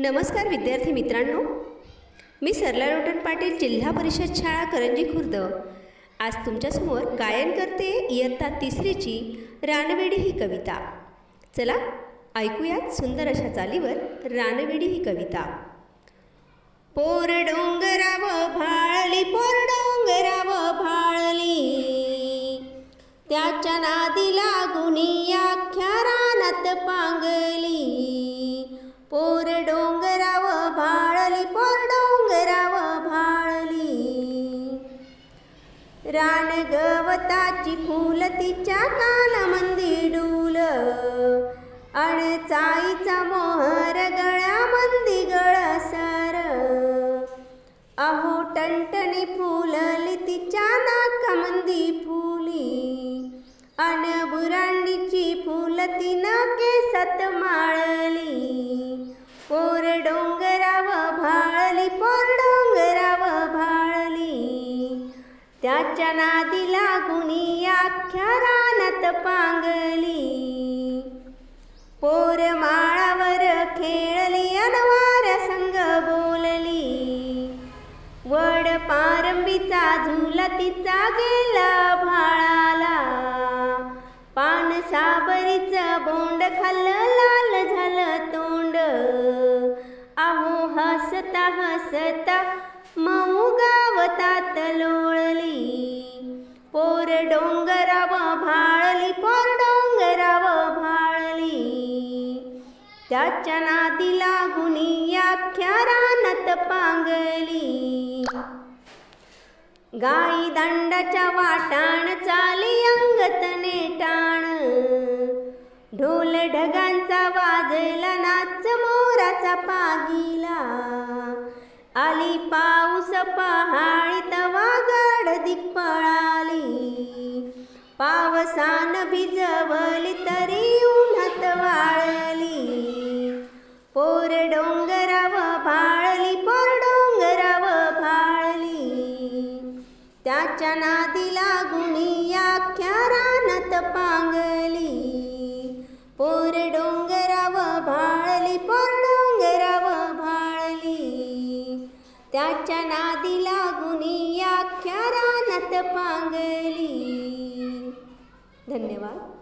नमस्कार विद्यार्थी मित्रांनो. मी सरला लोटन पाटील जिल्हा परिषद शाळा करंजी खुर्द. आज तुमच्यासमोर गायन करते इयत्ता तिसरीची रानवेडी ही कविता. चला ऐकूयात सुंदर अशा चालीवर रानवेडी ही कविता. पोर डोंगराव भाळली पोर डोंगराव भाळली. त्याच्या नादी लागुनी अख्ख्या रानात पांगली. पोर रान गवताची फुल तिच्या कानामंदी डूल अणचाईचा मोहर गळ्यामंदी गळसर. अहो टणटणी फुलली तिच्या नाकामंदी फुली. अन बुरांडीची फुल तिनं केसत माळली. त्याच्या नादी लागुनी अख्ख्या रानात पांगली. पोर माळावर खेळली अनवार संग बोलली. वड पारंबीचा झुला तिचा गेला भाळाला. पान साबरीच बोंड खाल्लं लाल झालं तोंड. अहो हसता हसता मऊ पर्वतात लोळली. पोर डोंगराव भाळली पोर डोंगराव भाळली. त्याच्या नादी लागुनी अख्ख्या रानात पांगली. गाई दंडाच्या वाटाण चाली अंगत नेटाण. ढोल ढगांचा वाजला नाच मोराचा पागिला आली पाऊस पहाळी तवा गड दिक पळाली. पावसान भिजवली तरी उन्हात वाळली. पोर डोंगराव भाळली पोर डोंगराव भाळली. त्याच्या नादी लागुनी त्याच्या नादी लागुनी या रानात पांगली. धन्यवाद.